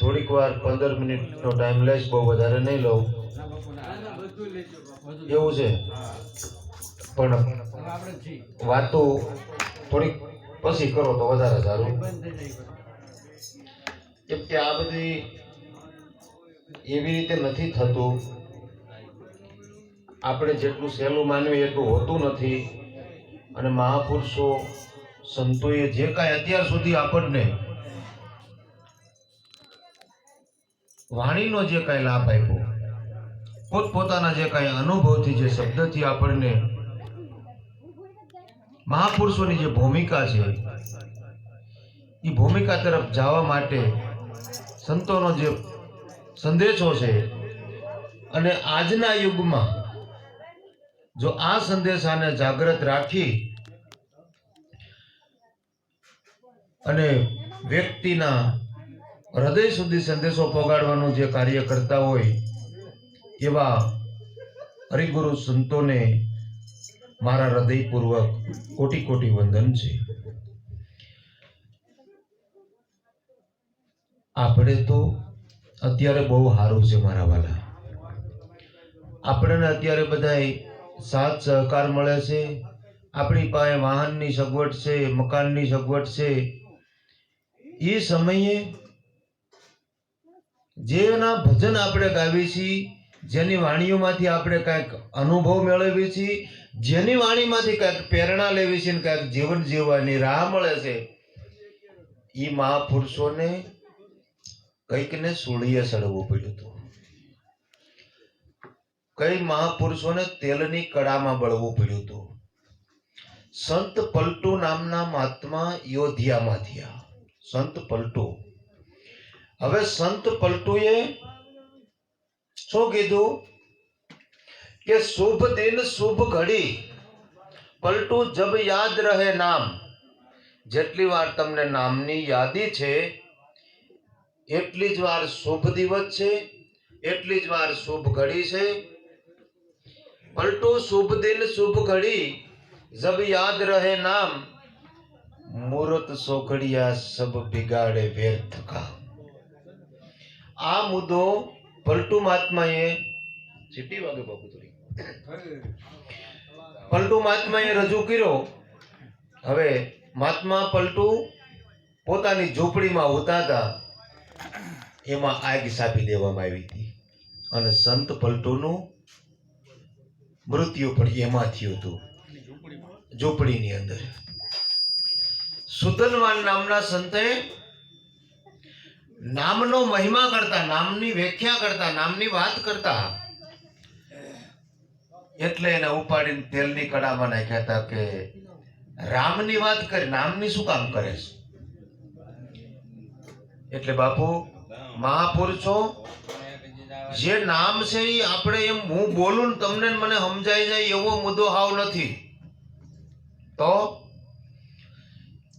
થોડીક વાર પંદર મિનિટનો ટાઈમ લઈશ બહુ વધારે નહીં લઉં. એવું છે? પણ વાતો થોડીક પછી કરો તો વધારે સારું. કેમ કે આ બધી એવી રીતે નથી થતું. આપણે જેટલું સહેલું માનવી એટલું હોતું નથી. અને મહાપુરુષો સંતોએ જે કાંઈ અત્યાર સુધી આપણને વાણીનો જે કાંઈ લાભ આપ્યો, પોતપોતાના જે કાંઈ અનુભવથી, જે શબ્દથી આપણને મહાપુરુષોની જે ભૂમિકા છે એ ભૂમિકા તરફ જવા માટે સંતોનો જે સંદેશો છે અને આજના યુગમાં જો આ સંદેશાને જાગૃત રાખી અને વ્યક્તિના હૃદય સુધી સંદેશો પહોંચાડવાનું જે કાર્ય કરતા હોય, એવા હરિગુરુ સંતોને મારા હૃદયપૂર્વક કોટી કોટી વંદન છે. આપણે તો અત્યારે બહુ સારું છે મારા વાલા. આપણને અત્યારે બધાય સાથ સહકાર મળે છે, આપણી પાસે વાહનની સગવડ છે, મકાનની સગવડ છે એ સમયે જેના ભજન આપણે ગાવીએ છીએ, જેની વાણીઓમાંથી આપણે કાંઈક અનુભવ મેળવીએ છીએ, જેની વાણીમાંથી કાંઈક પ્રેરણા લેવી છે ને કાંઈક જીવન જીવવાની રાહ મળે છે એ મહાપુરુષોને કંઈક ને સૂળીએ સડવું પડ્યું હતું. કઈ મહાપુરુષોને તેલની કડામાં બળવું પડ્યું હતું. સંત પલટુ નામના મહાત્મા યોધ્યામાં થયા. સંત પલટુ. હવે સંત પલટુએ શું કીધું? કે શુભ દિન શુભ ઘડી. પલટુ જબ યાદ રહે નામ. જેટલી વાર તમને નામની યાદી છે, એટલી જ વાર શુભ દિવસ છે, એટલી જ વાર શુભ ઘડી છે. પલટુ શુભ દિન શુભ ઘડી, જબ યાદ રહે નામ મૂરત સોખડિયા સબ બિગાડે વ્યર્થ કા. આ મુદ્દો પલટુ મહાત્માએ સીટી વાગે બાપુ થોડી. પલટુ મહાત્માએ રજૂ કર્યો. હવે મહાત્મા પલટુ પોતાની ઝૂંપડીમાં હોતા હતા. એમાં આગ સાપી દેવામાં આવી હતી. અને સંત પલટુનું મૃત્યુ પણ એમાં થયું હતું. ઝૂંપડીની અંદર. સુતનવાન નામના સંતે નામનો મહિમા કરતા, નામની વ્યાખ્યા કરતા, નામની વાત કરતા. એટલે એને ઉપાડીને તેલની કડામાં નાખ્યા હતા કે રામની વાત કરી, નામની શું કામ કરે છે? એટલે બાપુ મહાપુરુષો જે નામ છે એ આપણે એમ હું બોલું તમને મને સમજાઈ જાય એવો મુદ્દો હાવ નથી. તો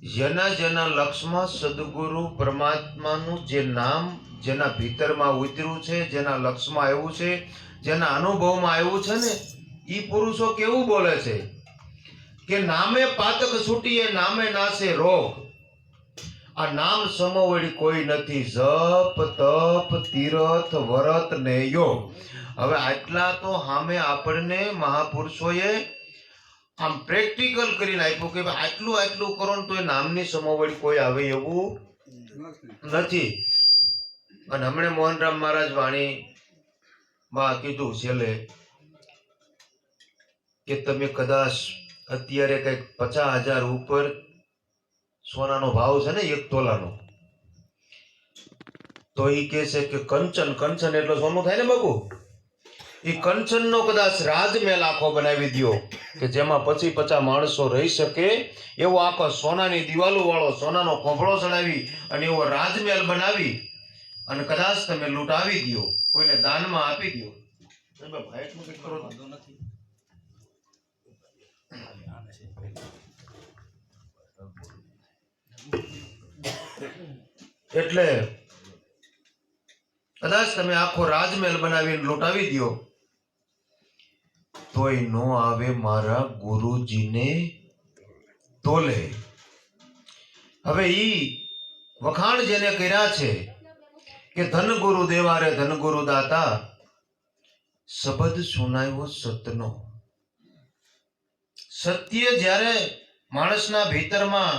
જેના જેના લક્ષમાં સદગુરુ પરમાત્માનું જે નામ જેના ભીતરમાં ઉતર્યું છે, જેના લક્ષમાં આવ્યું છે, જેના અનુભવમાં આવ્યું છે ને એ પુરુષો કેવું બોલે છે? કે નામે પાતક છૂટીએ, નામે નાશે રોગ. આ નામ સમોવડી કોઈ નથી. જપ, તપ, તીરથ, વરત ને યોગ. હવે આટલા તો સામે આપણને મહાપુરુષોએ આમ પ્રેક્ટિકલ કરીને આપ્યું કે આટલું આટલું કરો ને તો એ નામની સમોવડી કોઈ આવે એવું નથી. અને હમણે મોહનરામ મહારાજ વાણી માં કીધું છેલ્લે કે તમે કદાચ અત્યારે કંઈક પચાસ હજાર ઉપર સોનાનો ભાવ છે ને એક તોલાનો, તો એ કહે છે કે કંચન કંચન એટલે સોનું થાય ને બાબુ એ કંચનનો કદાચ રાજમહેલ આખો બનાવી દ્યો, કે જેમાં પછી પચા માણસો રહી શકે, એવો આખો સોનાની દિવાલો વાળો સોનાનો કોફળો ચડાવી અને એવો રાજમહેલ બનાવી અને કદાચ તમે લૂંટાવી દ્યો, કોઈને દાનમાં આપી દ્યો. તમે ભાઈ કરો નથી. એટલે કદાચ તમે આખો રાજમહેલ બનાવીને લૂંટાવી દ્યો. તોય નો આવે મારા ગુરુજીને તોલે. હવે ઈ વખાણ જેને કર્યા છે કે ધન ગુરુ દેવારે ધન ગુરુ દાતા, શબ્દ સુનાયો સતનો. સત્ય જ્યારે માણસના ભીતરમાં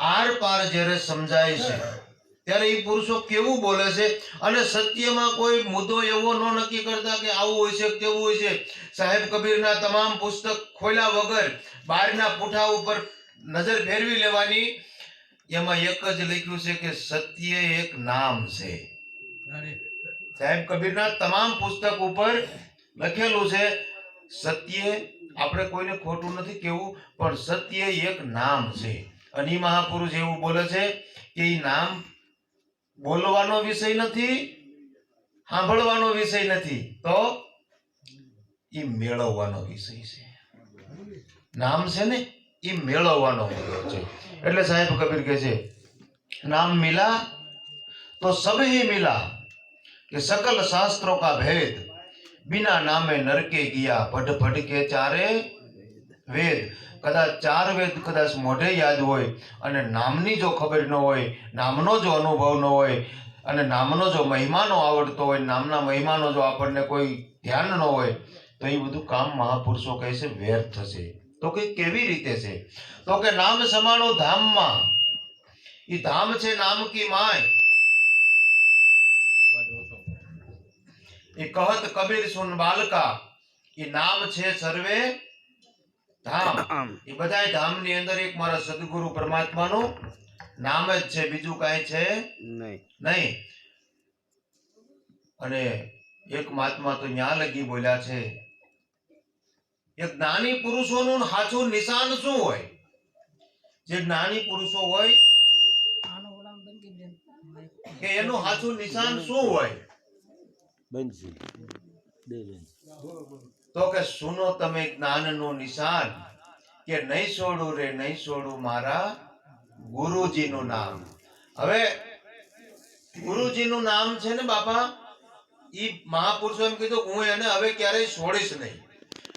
આર પાર જ્યારે સમજાય છે ત્યારે એ પુરુષો કેવું બોલે છે? અને સત્યમાં કોઈ મુદ્દો એવો ન નક્કી કરતા કે આવું હોય છે કેવું હોય છે. સાહેબ કબીરના તમામ પુસ્તક ખોલ્યા વગર બહારના પૂઠા ઉપર નજર ફેરવી લેવાની. એમાં એક જ લખ્યું છે કે સત્ય એક નામ છે. સાહેબ કબીરના તમામ પુસ્તક ઉપર લખેલું છે સત્ય આપણે કોઈને ખોટું નથી કેવું પણ સત્ય એક નામ છે. અને મહાપુરુષ એવું બોલે છે કે એ નામ બોલવાનો વિષય નથી, સાંભળવાનો વિષય નથી, તો એ મેળવવાનો વિષય છે. નામ છે ને એ મેળવવાનો મુદ્દો છે. એટલે સાહેબ કબીર કહે છે, નામ મિલા, તો સભી મિલા, કે સકલ શાસ્ત્રો કા ભેદ, બિના નામે નરકે ગયા ભટ ભટકે ચારે વેદ. કદાચ ચાર વેદ કદાચ મોઢે યાદ હોય અને નામની જો ખબર ન હોય, નામનો જો અનુભવ ન હોય અને નામનો જો મહિમાનો આવડતો હોય, નામના મહિમાનો જો આપણને કોઈ ધ્યાન ન હોય, તો એ બધું કામ મહાપુરુષો કહે છે વ્યર્થ થશે તો કે કેવી રીતે છે? તો કે નામ સમાણો ધામમાં. એ ધામ છે નામ કી માય. એ કહત કબીર સુન બાલકા. એ નામ છે સર્વે ધામ. એ બધાય ધામની અંદર એક મારા સદગુરુ પરમાત્માનું નામ જ છે બીજું કાંઈ છે નહીં. નહીં. અને એક મહાત્મા તો ન્યા લગી બોલ્યા છે એક જ્ઞાની પુરુષોનું સાચું નિશાન શું હોય? જે જ્ઞાની પુરુષો હોય કે એનું સાચું નિશાન શું હોય? બનશે. બેન. તો કે સુનો તમે જ્ઞાનનું નિશાન કે નહીં છોડું રે, નહીં છોડું મારા ગુરુજીનું નામ. હવે ગુરુજીનું નામ છે ને બાપા, ઈ મહાપુરુષો એમ કીધું હું એને હવે ક્યારેય છોડીશ નહીં.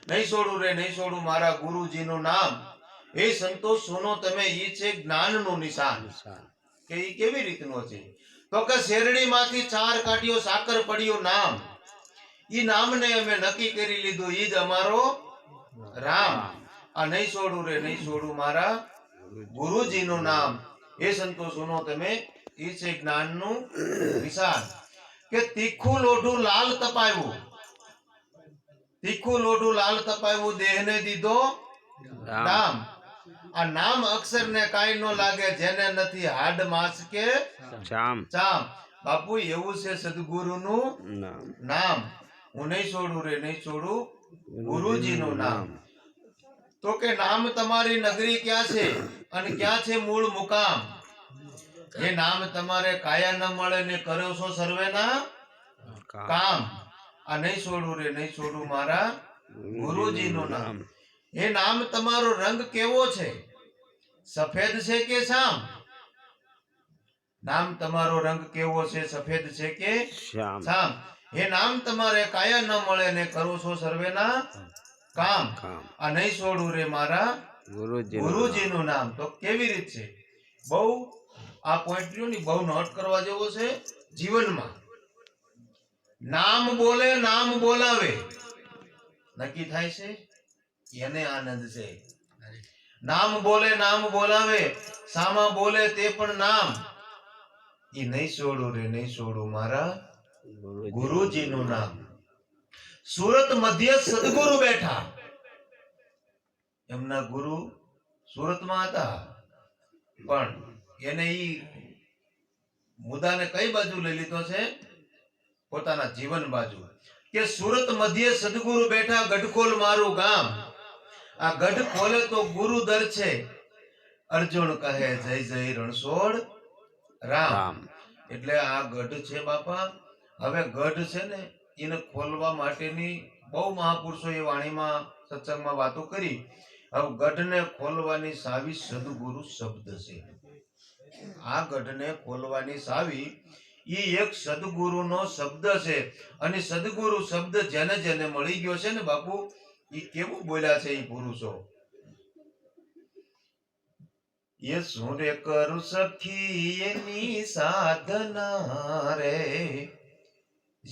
નહીં છોડું રે, નહીં છોડું મારા ગુરુજીનું નામ. એ સંતોષ સુનો તમે, ઈ છે જ્ઞાનનું નિશાન. કે ઈ કેવી રીતનો છે? તો કે શેરડીમાંથી ચાર કાઢ્યો, સાકર પડ્યો નામ. ઈ નામને અમે નક્કી કરી લીધું ઈ જ અમારો રામ. આ નહીં છોડું રે નહીં છોડું મારા ગુરુજીનું નામ. એ સંતો સુનો તમે એ છે જ્ઞાનનું વિશાળ કે તીખું લોઢું લાલ તપાવ્યું. તીખું લોઢું લાલ તપાવ્યું દેહને દીધો નામ. આ નામ અક્ષર ને કાઈ ન લાગે જેને નથી હાડ માસ કે ચામ. ચામ. બાપુ એવું છે સદગુરુનું નામ. નામ. હું નહીં છોડું રે નહીં છોડું ગુરુજીનું નામ. તો કે નામ તમારી નગરી ક્યાં છે અને ક્યાં છે મૂળ મુકામ? એ નામ તમારે કાયા ન મળે ને કર્યો છો સર્વેના? કામ. આ નહીં છોડું રે નહીં છોડું મારા ગુરુજીનું નામ. એ નામ તમારો રંગ કેવો છે? સફેદ છે કે શામ? નામ તમારો રંગ કેવો છે? સફેદ છે કે શ્યામ એ નામ તમારે કાયા ન મળે ને કરો છો સર્વેના કામ. આ નહીં છોડું રે મારા ગુરુજી ગુરુજીનું નામ. તો કેવી રીત છે? બહુ આ પોઈન્ટ રહ્યો બહુ નોટ કરવા જેવો છે જીવનમાં. નામ બોલે નામ બોલાવે. નક્કી થાય છે? એને આનંદ છે. નામ બોલે નામ બોલાવે. સામા બોલે તે પણ નામ. એ નહીં છોડું રે નહીં છોડું મારા ગુરુજીનું નામ. સુરત મધ્ય સદગુરુ બેઠા. એમના ગુરુ સુરતમાં હતા. પણ એને ઈ મુદ્દાને કઈ બાજુ લઈ લીધો છે? પોતાના જીવન બાજુ. કે સુરત મધ્ય સદગુરુ બેઠા ગઢખોલ મારું ગામ. આ ગઢખોલે તો ગુરુ દર છે. અર્જુન કહે જય જય રણછોડ રામ. એટલે આ ગઢ છે બાપા. હવે ગઢ છે ને, એને ખોલવા માટેની બહુ મહાપુરુષો એ વાણીમાં, સત્સંગમાં વાતો કરી. હવે ગઢને ખોલવાની સાવી સદગુરુ શબ્દ છે. આ ગઢને ખોલવાની સાવી એ એક સદગુરુનો શબ્દ છે. અને સદગુરુ શબ્દ જેને જેને મળી ગયો છે ને બાપુ એ કેવું બોલ્યા છે એ પુરુષો? એ સુરે કરું સખી એની સાધના રે?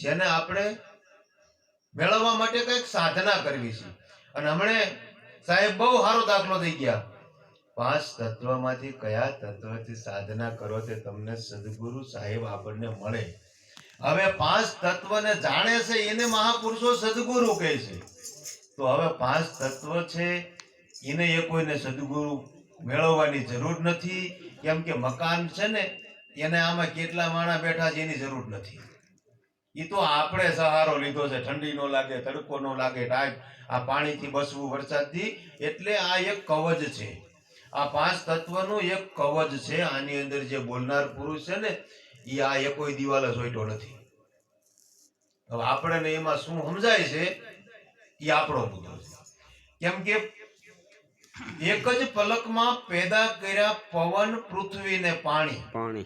જેને આપણે મેળવવા માટે કંઈક સાધના કરવી છે. અને હમણે સાહેબ બહુ સારો દાખલો થઈ ગયા. પાંચ તત્વમાંથી કયા તત્વથી સાધના કરો તે તમને સદગુરુ સાહેબ આપણને મળે. હવે પાંચ તત્વને જાણે છે એને મહાપુરુષો સદગુરુ કહે છે. તો હવે પાંચ તત્વ છે, એને એ કોઈને સદગુરુ મેળવવાની જરૂર નથી. કેમ કે મકાન છે ને, એને આમાં કેટલા માણા બેઠા છે એની જરૂર નથી. એ તો આપણે સહારો લીધો છે. ઠંડી નો લાગે, તડકો નો લાગે ટાઈમ આ પાણીથી બસવું વરસાદથી, એટલે આ એક કવચ છે. આ પાંચ તત્વનું એક કવચ છે. આની અંદર જે બોલનાર પુરુષ છે ને એ આ એકોય દિવાલ જોઈતો નથી. હવે આપણને એમાં શું સમજાય છે? એ આપણો મુદ્દો છે. કેમ કે એક જ પલકમાં પેદા કર્યા પવન પૃથ્વી ને પાણી. પાણી.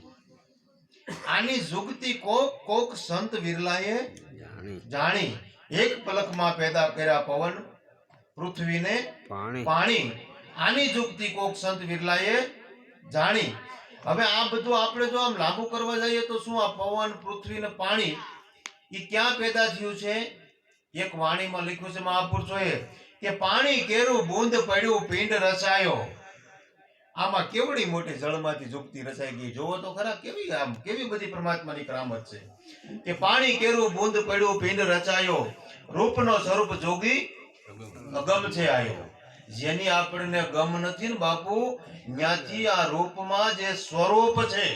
આની જુગતી કોક કોક સંત વિરલાએ જાણી. એક પલકમાં પેદા કર્યા પવન પૃથ્વીને પાણી. પાણી. આની જુગતી કોક સંત વિરલાએ જાણી. હવે આ બધું આપણે જો આમ લાગુ કરવા જઈએ તો શું આ પવન પૃથ્વી ને પાણી એ ક્યાં પેદા થયું છે? એક વાણીમાં લખ્યું છે મહાપુરુષોએ કે પાણી કેરું બૂંદ પડ્યું પિંડ રચાયો. આમાં કેવડી મોટી જળમાંથી ઝૂકતી રચાઈ ગઈ? જોવો તો ખરા, કેવી આમ, કેવી બધી પરમાત્માની કરામત છે. કે પાણી કેરું, બૂંદ પડ્યું પિંડ રચાયો, રૂપનો સ્વરૂપ જોગી અગમ છે આયો. જેની આપણને ગમ નથી ને બાપુ, ન્યાથી આ રૂપમાં જે સ્વરૂપ છે,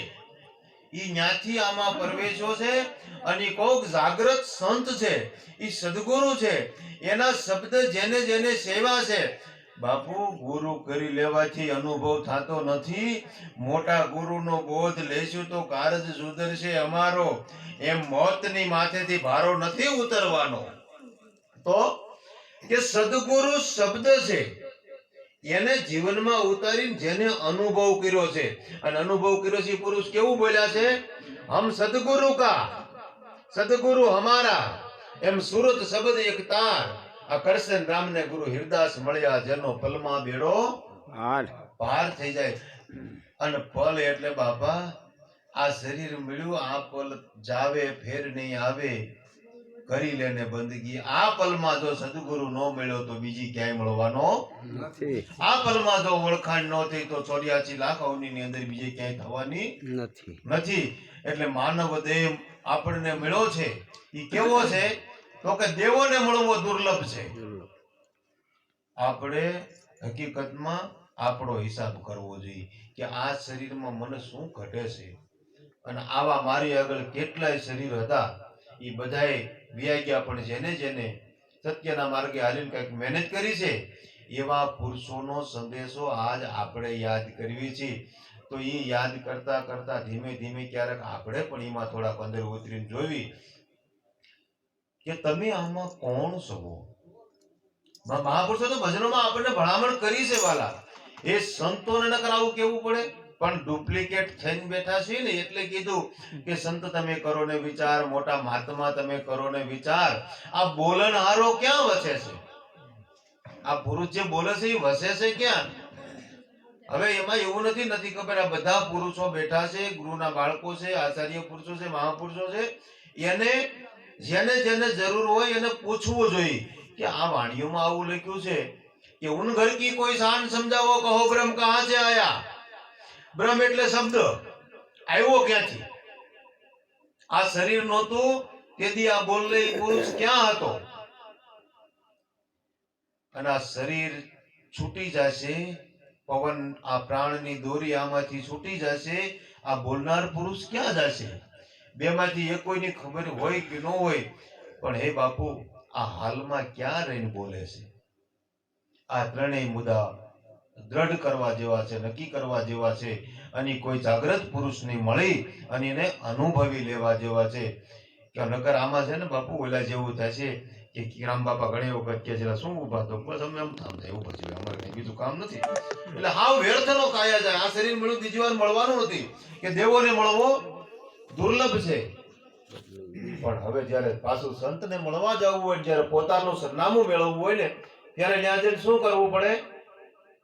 ઈ ન્યાથી આમાં પરવેશો છે અને કોક જાગ્રત સંત છે, ઈ સદગુરુ છે. એના શબ્દ જેને જેને સેવા છે બાપુ, ગુરુ કરી લેવાથી અનુભવ થતો નથી. મોટા ગુરુનો બોધ લેશું તો કારજ સુધરશે અમારો. એમ મોતની માથેથી ભારો નથી ઉતરવાનો. તો કે સદગુરુ શબ્દ છે. એને જીવનમાં ઉતારીને જેને અનુભવ કર્યો છે. અને અનુભવ કર્યો છે પુરુષ કેવું બોલ્યા છે? હમ સદગુરુ કા? સદગુરુ હમારા. એમ સુરત શબ્દ એક તાર. આ રામ ને ગુરુ હિરદાસ મળ્યા જેનો પલમાં બેડો પાર થઈ જાય. અને પલ એટલે બાપા આ શરીર મળ્યું આ પલ જાવે ફેર નહીં આવે કરી લેને બંદગી. આ પલમાં જો સદગુરુ ન મળ્યો તો બીજી ક્યાંય મળવાનો નથી. આ પલમાં જો ઓળખાણ ન થઈ તો ચોર્યાસી લાખ અવની અંદર બીજે ક્યાંય થવાની નથી. નથી. એટલે માનવ દેહ આપણને મળ્યો છે. એ કેવો છે? તો કે દેવોને મળવો દુર્લભ છે. આપણે હકીકતમાં આપણો હિસાબ કરવો જોઈએ કે આ શરીરમાં મને શું ઘટે છે. અને આવા મારી આગળ કેટલાય શરીર હતા એ બધાએ વ્યાઈ ગયા પણ જેને જેને સત્યના માર્ગે હાલીને કંઈક મહેનત કરી છે એવા પુરુષોનો સંદેશો આજ આપણે યાદ કરવી છે તો એ યાદ કરતા કરતા ધીમે ધીમે ક્યારેક આપણે પણ એમાં થોડાક અંદર ઉતરીને જોવી કે તમે આમાં કોણ છો? મહાપુરુષો તો ભજનોમાં આપણને ભલામણ કરી છે, વાલા. એ સંતોને ન આવું કેવું પડે? પણ ડુપ્લિકેટ થઈને બેઠા છે ને, એટલે કીધું કે સંત તમે કરો ને વિચાર, મોટા મહાત્મા તમે કરો ને વિચાર. આ બોલનહારો ક્યાં વસે છે? આ પુરુષ જે બોલે છે એ વસે છે ક્યાં? હવે એમાં એવું નથી નથી ખબર. આ બધા પુરુષો બેઠા છે, ગુરુના બાળકો છે, આચાર્ય પુરુષો છે, મહાપુરુષો છે. એને જેને જેને જરૂર હોય એને પૂછવું જોઈએ કે આ વાણીઓમાં આવું લખ્યું છે કે ઉન ઘર કી કોઈ શાન સમજાવો કહો બ્રહ્મ કહા છે આયા? બ્રહ્મ એટલે શબ્દ. આવ્યો ક્યાંથી? આ શરીર નહોતું, તેથી આ બોલલે ઈ પુરુષ ક્યાં હતો? અને આ શરીર છૂટી જશે, પવન આ પ્રાણની દોરી આમાંથી છૂટી જશે, આ બોલનાર પુરુષ ક્યાં જશે? બેમાંથી એક કોઈની ખબર હોય કે ન હોય, પણ હે બાપુ, આ હાલમાં ક્યાં રહીને બોલે છે? આ ત્રણેય મુદ્દા દ્રઢ કરવા જેવા છે, નક્કી કરવા જેવા છે, અને કોઈ જાગ્રત પુરુષને મળી અને એને અનુભવી લેવા જેવા છે. કે નકર આમાં છે ને બાપુ, ઓલા જેવું થાય છે કે રામ બાપા ઘણી વખત કે છે શું ઊભા તો? બસ અમે આમ થાય, એવું પછી અમારે કઈ બીજું કામ નથી. એટલે હાવ વ્યર્થનો કાયા જાય. આ શરીર મળ્યું, બીજી વાર મળવાનું નથી. કે દેવોને મળવો દુર્લભ છે. પણ હવે જ્યારે પાછું સંતને મળવા જવું હોય જ્યારે પોતાનું સરનામું મેળવવું હોય ને, ત્યારે ત્યાં જઈને શું કરવું પડે?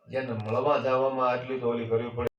જેને મળવા જવામાં આટલી તો ઓલી કરવી પડે.